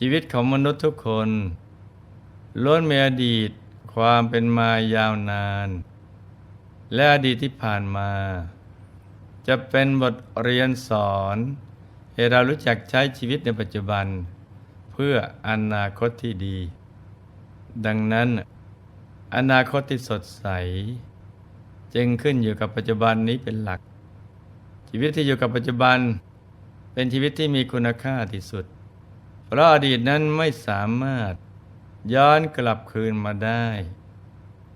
ชีวิตของมนุษย์ทุกคนล้วนมีอดีตความเป็นมายาวนาน และอดีตที่ผ่านมา จะเป็นบทเรียนสอนให้เรารู้จักใช้ชีวิตในปัจจุบัน เพื่ออนาคตที่ดี ดังนั้น อนาคตที่สดใส จึงขึ้นอยู่กับปัจจุบันนี้เป็นหลัก ชีวิตที่อยู่กับปัจจุบัน เป็นชีวิตที่มีคุณค่าที่สุด เพราะอดีตนั้นไม่สามารถย้อนกลับคืนมาได้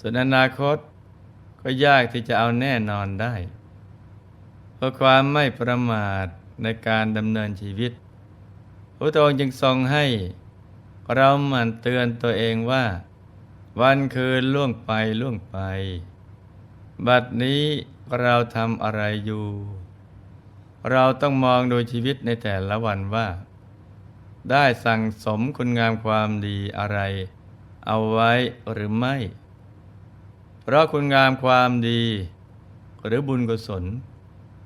ส่วนอนาคตก็ยากที่จะเอาแน่นอนได้ เพราะความไม่ประมาทในการดำเนินชีวิต พระองค์จึงทรงให้เราหมั่นเตือนตัวเองว่า วันคืนล่วงไปล่วงไป บัดนี้เราทำอะไรอยู่ เราต้องมองดูชีวิตในแต่ละวันว่า ได้สั่งสมคุณงามความดีอะไร เอาไว้หรือไม่ เพราะคุณงามความดี หรือบุญกุศล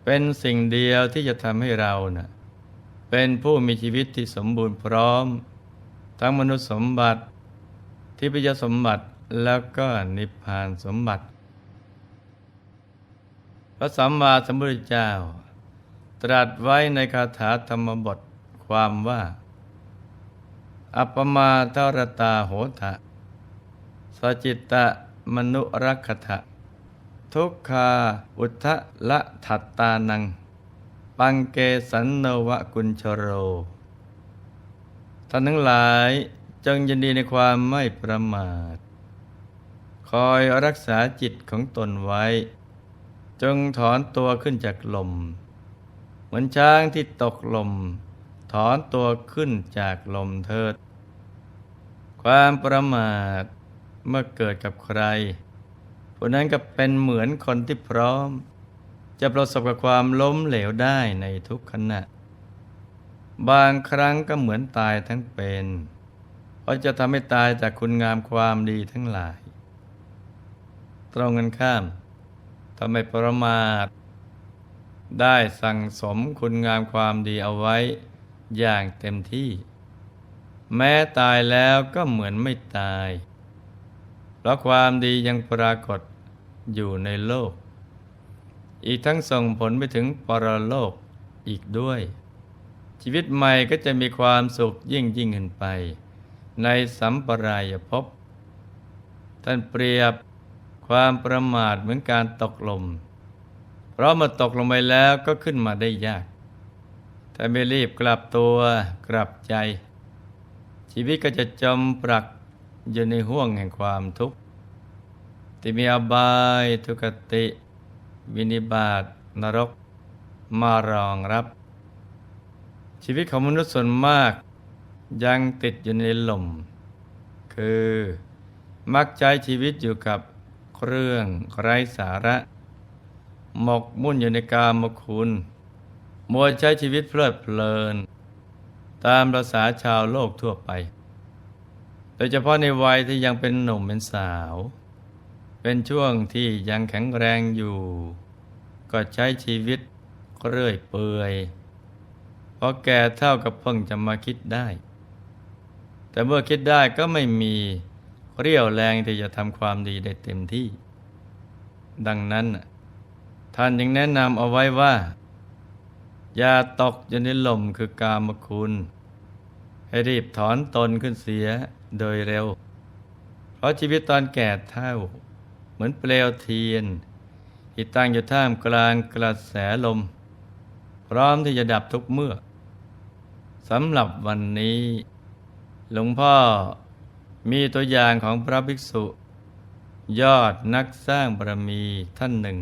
เป็นสิ่งเดียวที่จะทำให้เรานะ่ะเป็นผู้มีชีวิตที่สมบูรณ์พร้อม ทั้งมนุษย์สมบัติที่พิยสมบัติแล้วก็นิพพานสมบัติ พระสัมมาสัมพุทธเจ้า ตรัสไว้ในคาถาธรรมบทความว่า อัปมาทรตาโหทะสจิตตะมนุรักขะทุกขาอุทะละทัตตานัง ปังเกสันโนวะกุญชโรท่านทั้งหลายจงยินดีในความไม่ประมาท คอยรักษาจิตของตนไว้ จงถอนตัวขึ้นจากลม เหมือนช้างที่ตกลม ถอนตัวขึ้นจากลมเถิด ความประมาทเมื่อเกิดกับใครผู้นั้นก็เป็นเหมือนคนที่พร้อม จะประสบกับความล้มเหลวได้ในทุกขณะ บางครั้งก็เหมือนตายทั้งเป็นเพราะจะทำให้ตายจากคุณงามความดีทั้งหลาย ตรงกันข้ามทำให้ประมาทได้สั่งสมคุณงามความดีเอาไว้ อย่างเต็มที่ แม้ตายแล้วก็เหมือนไม่ตาย เพราะความดียังปรากฏอยู่ในโลก อีกทั้งส่งผลไปถึงปรโลกอีกด้วย ชีวิตใหม่ก็จะมีความสุขยิ่งยิ่งขึ้นไป ในสัมปรายภพท่านเปรียบความประมาทเหมือนการตกลม เพราะเมื่อตกลงไปแล้วก็ขึ้นมาได้ยาก ถ้าไม่รีบกลับตัวกลับใจ ชีวิตก็จะจมปรักอยู่ในห่วงแห่งความทุกข์ที่มีอบายทุกติ วินิบาตนรก มารองรับ ชีวิตของมนุษย์ส่วนมาก ยังติดอยู่ในลมคือมักใช้ชีวิตอยู่กับเรื่องไร้สาระ หมกมุ่นอยู่ในกามคุณ มัวใช้ชีวิตเพลิดเพลิน ตามภาษาชาวโลกทั่วไป โดยเฉพาะในวัยที่ยังเป็นหนุ่มเป็นสาว เป็นช่วงที่ยังแข็งแรงอยู่ ก็ใช้ชีวิตเรื่อยเปื่อยพอแก่เท่ากับเพิ่งจะมาคิดได้ แต่เมื่อคิดได้ก็ไม่มีเรี่ยวแรงที่จะทำความดีได้เต็มที่ ดังนั้นท่านยังแนะนำเอาไว้ว่า อย่าตกอยู่ในลมคือกามคุณ ให้รีบถอนตนขึ้นเสียโดยเร็ว เพราะชีวิตตอนแก่เท่า เหมือนเปลวเทียนที่ตั้งอยู่ท่ามกลางกระแสลม พร้อมที่จะดับทุกเมื่อสำหรับวันนี้ หลวงพ่อมีตัวอย่างของพระภิกษุ ยอดนักสร้างบารมีท่านหนึ่ง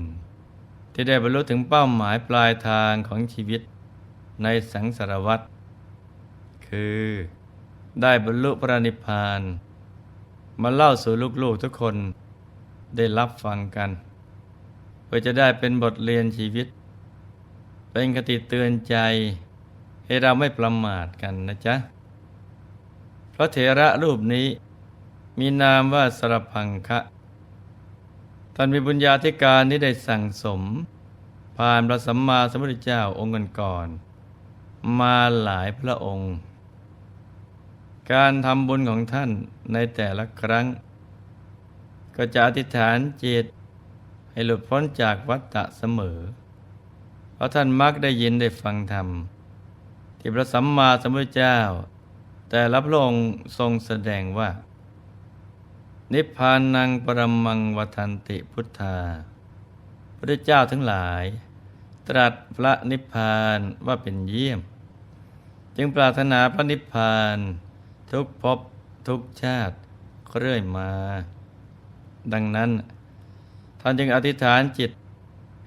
ที่ได้บรรลุถึงเป้าหมายปลายทางของชีวิตในสังสารวัฏคือได้บรรลุพระนิพพาน มาเล่าสู่ลูกๆทุกคนได้รับฟังกัน เพื่อจะได้เป็นบทเรียนชีวิต เป็นคติเตือนใจ ให้เราไม่ประมาทกันนะจ๊ะพระเถระรูปนี้มีนามว่าสรพังคะ ท่านมีบุญญาธิการที่ได้สั่งสม ผ่านพระสัมมาสัมพุทธเจ้าองค์ก่อนๆมาหลายพระองค์ การทำบุญของท่านในแต่ละครั้ง ก็จะอธิษฐานจิตให้หลุดพ้นจากวัฏฏะเสมอ เพราะท่านมักได้ยินได้ฟังธรรม ที่พระสัมมาสัมพุทธเจ้า แต่ละพระองค์ทรงแสดงว่า นิพพานังปรมังวทันติพุทธา พระเจ้าทั้งหลาย ตรัสพระนิพพานว่าเป็นเยี่ยม จึงปรารถนาพระนิพพาน ทุกภพทุกชาติเรื่อยมา ดังนั้นท่านจึงอธิษฐานจิต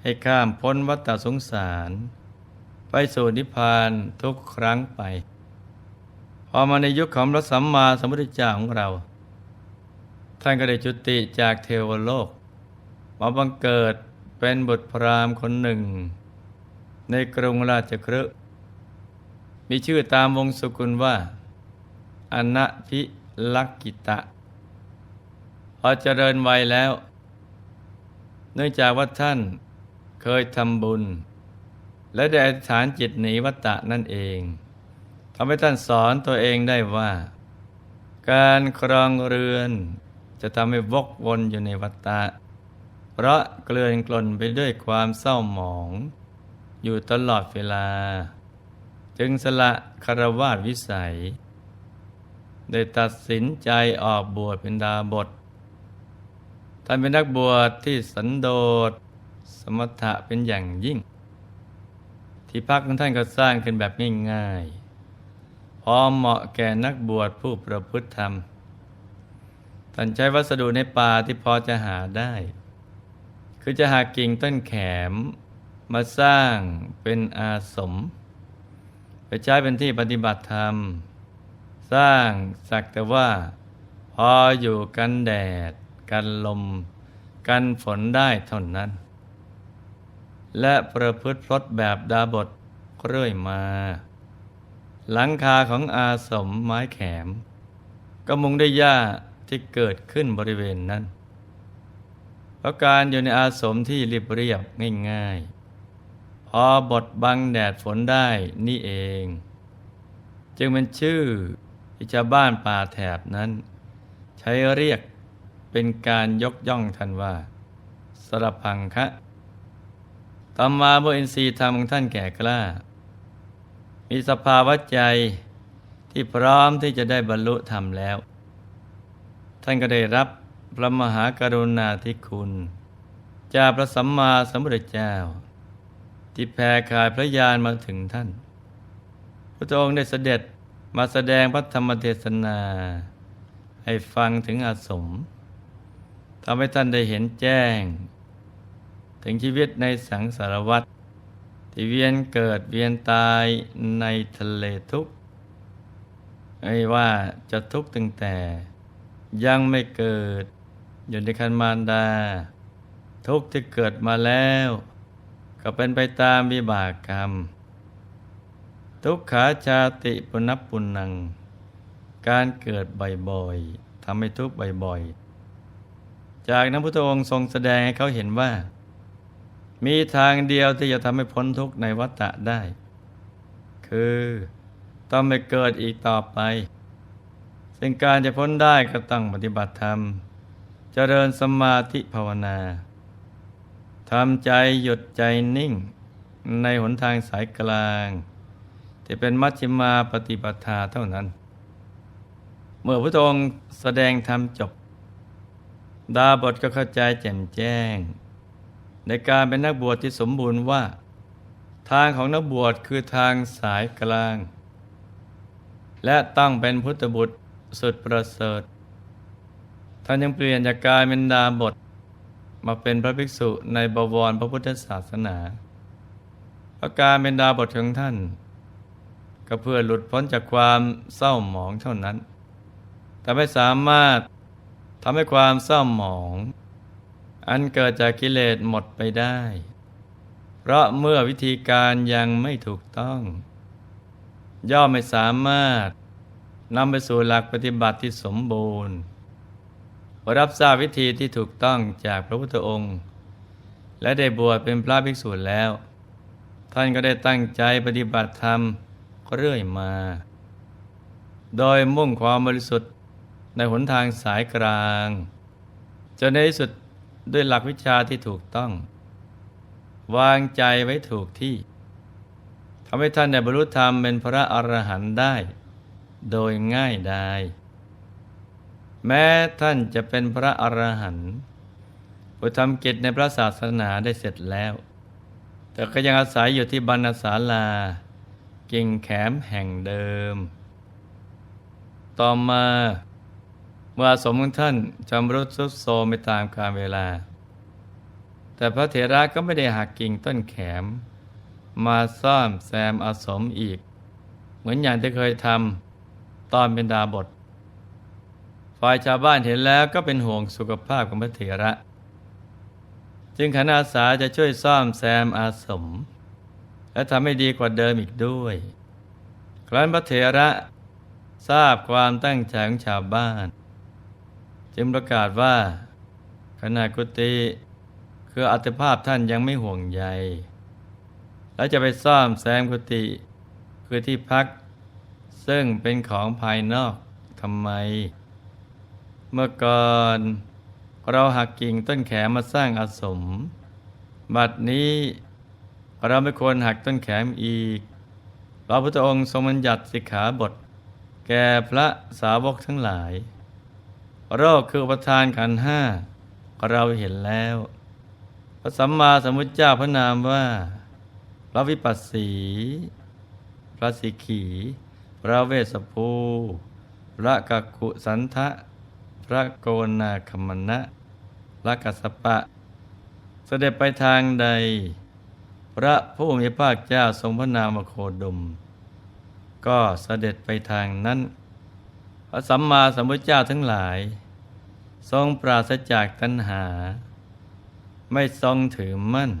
ให้ข้ามพ้นวัฏสงสาร ไปสู่นิพพานทุกครั้งไป พอมาในยุคของพระสัมมาสัมพุทธเจ้าของเรา ท่านก็ได้จุติจากเทวโลก มาบังเกิดเป็นบุตรพราหมณ์คนหนึ่ง ในกรุงราชคฤห์มีชื่อตามวงสุกุลว่าอนะพิลักกิตะ พอเจริญวัยแล้ว เนื่องจากว่าท่านเคยทำบุญ และได้อธิษฐานจิตหนีวัตตะนั่นเองทำให้ท่านสอนตัวเองได้ว่า การครองเรือน จะทำให้วกวนอยู่ในวัตตะเพราะเกลื่อนกลนไปด้วยความเศร้าหมอง อยู่ตลอดเวลา จึงสละคารวาสวิสัย ได้ตัดสินใจออกบวชเป็นดาบทท่านเป็นนักบวชที่สันโดษ สมถะเป็นอย่างยิ่ง ที่พักของท่านก็สร้างขึ้นแบบง่ายๆพอเหมาะแก่นักบวชผู้ประพฤติธรรม ท่านใช้วัสดุในป่าที่พอจะหาได้ คือจะหากิ่งต้นแขม มาสร้างเป็นอาสม ไปใช้เป็นที่ปฏิบัติธรรม สร้างสักแต่ว่า พออยู่กันแดด กันลม กันฝนได้เท่านั้น และประพฤติพรตแบบดาบทเรื่อยมา หลังคาของอาสมไม้แขม ก็มุงด้วยหญ้า ที่เกิดขึ้นบริเวณนั้น เพราะการอยู่ในอาสมที่เรียบเรียบง่ายๆ พอบดบังแดดฝนได้นี่เอง จึงเป็นชื่อที่ชาวบ้านป่าแถบนั้น ใช้เรียกเป็นการยกย่องท่านว่า สรพังคะต่อมาเมื่ออินทรีย์ธรรมของท่านแก่กล้า มีสภาวะใจที่พร้อมที่จะได้บรรลุธรรมแล้ว ท่านก็ได้รับพระมหากรุณาธิคุณ จากพระสัมมาสัมพุทธเจ้า ที่แผ่ขายพระญาณมาถึงท่าน พระองค์ได้เสด็จมาแสดงพระธรรมเทศนา ให้ฟังถึงอาสมทำให้ท่านได้เห็นแจ้ง ถึงชีวิตในสังสารวัฏที่เวียนเกิดเวียนตายในทะเลทุกข์ไม่ว่าจะทุกข์ตั้งแต่ ยังไม่เกิด อยู่ในคันมารดา ทุกที่เกิดมาแล้ว ก็เป็นไปตามวิบากกรรม ทุกขาชาติปุณปุณัง การเกิดบ่อยๆทำให้ทุกข์บ่อยๆ จากนั้นพระองค์ทรงแสดงให้เขาเห็นว่า มีทางเดียวที่จะทำให้พ้นทุกข์ในวัฏฏะได้ คือต้องไม่เกิดอีกต่อไป ซึ่งการจะพ้นได้ก็ต้องปฏิบัติธรรม เจริญสมาธิภาวนาทำใจหยุดใจนิ่ง ในหนทางสายกลาง ที่เป็นมัชฌิมาปฏิปทาเท่านั้น เมื่อพระองค์แสดงธรรมจบ ดาบทก็เข้าใจแจ่มแจ้ง ในการเป็นนักบวชที่สมบูรณ์ว่า ทางของนักบวชคือทางสายกลาง และต้องเป็นพุทธบุตร สุดประเสริฐ ท่านยังเปลี่ยนจากการเป็นดาบท มาเป็นพระภิกษุในบวรพระพุทธศาสนาเพราะการเป็นดาบทของท่าน ก็เพื่อหลุดพ้นจากความเศร้าหมองเท่านั้น แต่ไม่สามารถทำให้ความเศร้าหมอง อันเกิดจากกิเลสหมดไปได้ เพราะเมื่อวิธีการยังไม่ถูกต้อง ย่อมไม่สามารถ นำไปสู่หลักปฏิบัติที่สมบูรณ์ รับทราบวิธีที่ถูกต้องจากพระพุทธองค์ และได้บวชเป็นพระภิกษุแล้ว ท่านก็ได้ตั้งใจปฏิบัติธรรมเรื่อยมา โดยมุ่งความบริสุทธิ์ในหนทางสายกลางจนในที่สุดด้วยหลักวิชาที่ถูกต้อง วางใจไว้ถูกที่ทำให้ท่านได้บรรลุธรรมเป็นพระอรหันต์ได้ โดยง่ายดายแม้ท่านจะเป็นพระอรหันต์ผู้ทำกิจในพระศาสนาได้เสร็จแล้ว แต่ก็ยังอาศัยอยู่ที่บรรณศาลา กิ่งแขมแห่งเดิม ต่อมาเมื่อสมของท่านจำรุดสุดโทรมไปตามกาลเวลา แต่พระเถระก็ไม่ได้หักกิ่งต้นแขม มาซ่อมแซมอาสมอีก เหมือนอย่างที่เคยทำ ตอนเป็นดาบท ฝ่ายชาวบ้านเห็นแล้วก็เป็นห่วงสุขภาพของพระเถระ จึงขันอาสาจะช่วยซ่อมแซมอาสม และทำให้ดีกว่าเดิมอีกด้วย ครั้นพระเถระทราบความตั้งใจของชาวบ้าน จึงประกาศว่าขณะกุฏิคืออัตภาพท่านยังไม่ห่วงใย แล้วจะไปซ่อมแซมกุฏิคือที่พัก ซึ่งเป็นของภายนอกทำไม เมื่อก่อนเราหักกิ่งต้นแขมมาสร้างอาสม บัดนี้เราไม่ควรหักต้นแขมอีก พระพุทธองค์ทรงบัญญัติสิกขาบท แก่พระสาวกทั้งหลาย โรคคืออุปทานขันห้า เราเห็นแล้ว พระสัมมาสัมพุทธเจ้าพระนามว่า พระวิปัสสี พระสิกขี พระเวสสภู พระกักกุสันทะ พระโกนาคมณะพระกัสสปะ เสด็จไปทางใด พระผู้มีพระภาคเจ้าทรงพระนามโคดม ก็เสด็จไปทางนั้น พระสัมมาสัมพุทธเจ้าทั้งหลาย ทรงปราศจากตัณหา ไม่ทรงถือมั่น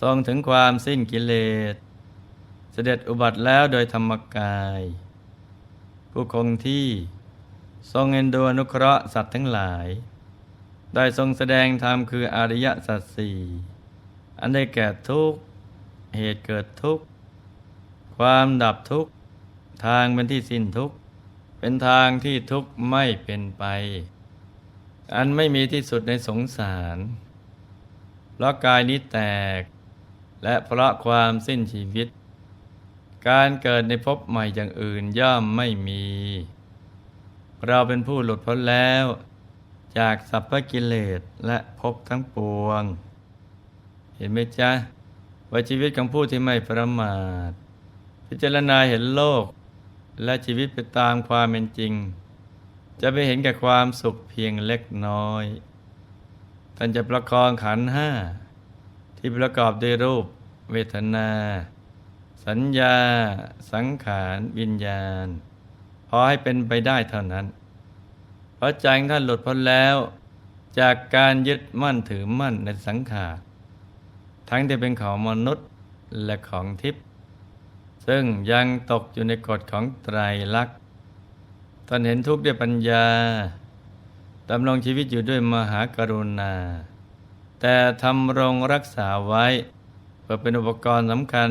ทรงถึงความสิ้นกิเลส ด็จอุบัติแล้วโดยธรรมกาย ผู้คงที่ทรงเอ็นดูอนุเคราะห์สัตว์ทั้งหลาย ได้ทรงแสดงธรรมคืออริยสัจสี่อันได้แก่ทุกข์เหตุเกิดทุกข์ ความดับทุกข์ ทางเป็นที่สิ้นทุกข์ เป็นทางที่ทุกข์ไม่เป็นไป อันไม่มีที่สุดในสงสาร เพราะกายนี้แตก และเพราะความสิ้นชีวิต การเกิดในภพใหม่อย่างอื่นย่อมไม่มี เราเป็นผู้หลุดพ้นแล้ว จากสัพพกิเลสและภพทั้งปวง เห็นไหมจ๊ะว่าชีวิตของผู้ที่ไม่ประมาท พิจารณาเห็นโลก และชีวิตไปตามความเป็นจริง จะไปเห็นแก่ความสุขเพียงเล็กน้อยท่านจะประคองขันห้าที่ประกอบด้วยรูปเวทนา สัญญา สังขารวิญญาณ พอให้เป็นไปได้เท่านั้น เพราะใจท่านหลุดพ้นแล้ว จากการยึดมั่นถือมั่นในสังขารทั้งที่เป็นของมนุษย์และของทิพย์ซึ่งยังตกอยู่ในกฎของไตรลักษณ์ท่านเห็นทุกข์ด้วยปัญญาดำรงชีวิตอยู่ด้วยมหากรุณา แต่ทำรงรักษาไว้เพื่อเป็นอุปกรณ์สำคัญ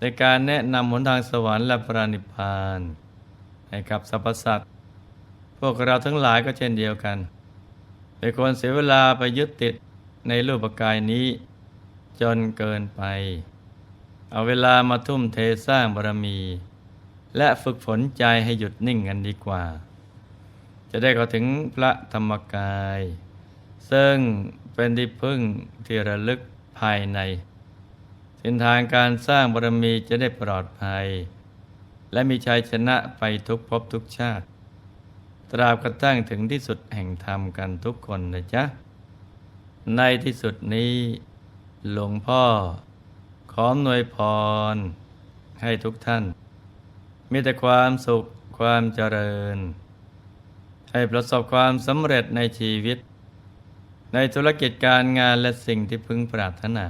ในการแนะนำหนทางสวรรค์และพระนิพพานให้กับสรรพสัตว์พวกเราทั้งหลายก็เช่นเดียวกันไม่ควรเสียเวลาไปยึดติดในรูปกายนี้ จนเกินไป เอาเวลามาทุ่มเทสร้างบารมี และฝึกฝนใจให้หยุดนิ่งกันดีกว่า จะได้เข้าถึงพระธรรมกาย ซึ่งเป็นที่พึ่งที่ระลึกภายใน เส้นทางการสร้างบารมีจะได้ปลอดภัย และมีชัยชนะไปทุกภพทุกชาติ ตราบกระทั่งถึงที่สุดแห่งธรรมกันทุกคนนะจ๊ะ ในที่สุดนี้หลวงพ่อ ขอหน่วยพร ให้ทุกท่าน มีแต่ความสุขความเจริญ ให้ประสบความสำเร็จในชีวิต ในธุรกิจการงานและสิ่งที่พึงปรารถนา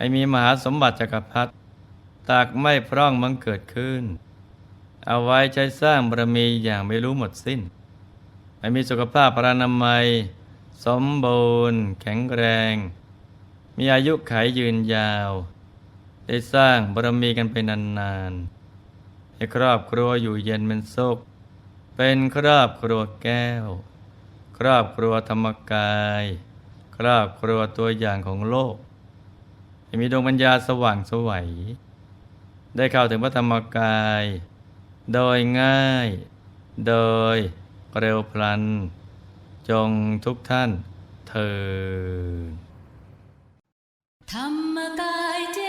ให้มีมหาสมบัติจักรพรรดิตากไม่พร่องมังเกิดขึ้น เอาไว้ใช้สร้างบารมีอย่างไม่รู้หมดสิ้น ให้มีสุขภาพพรานามัย สมบูรณ์แข็งแรง มีอายุขัยยืนยาว ได้สร้างบารมีกันไปนานๆ ให้ครอบครัวอยู่เย็นเป็นสุข เป็นครอบครัวแก้ว ครอบครัวธรรมกาย ครอบครัวตัวอย่างของโลก จะมีดวงปัญญาสว่างสวัยได้เข้าถึงพระธรรมกาย โดยง่าย โดยเร็วพลัน จงทุกท่านเทินธรรมกายเจ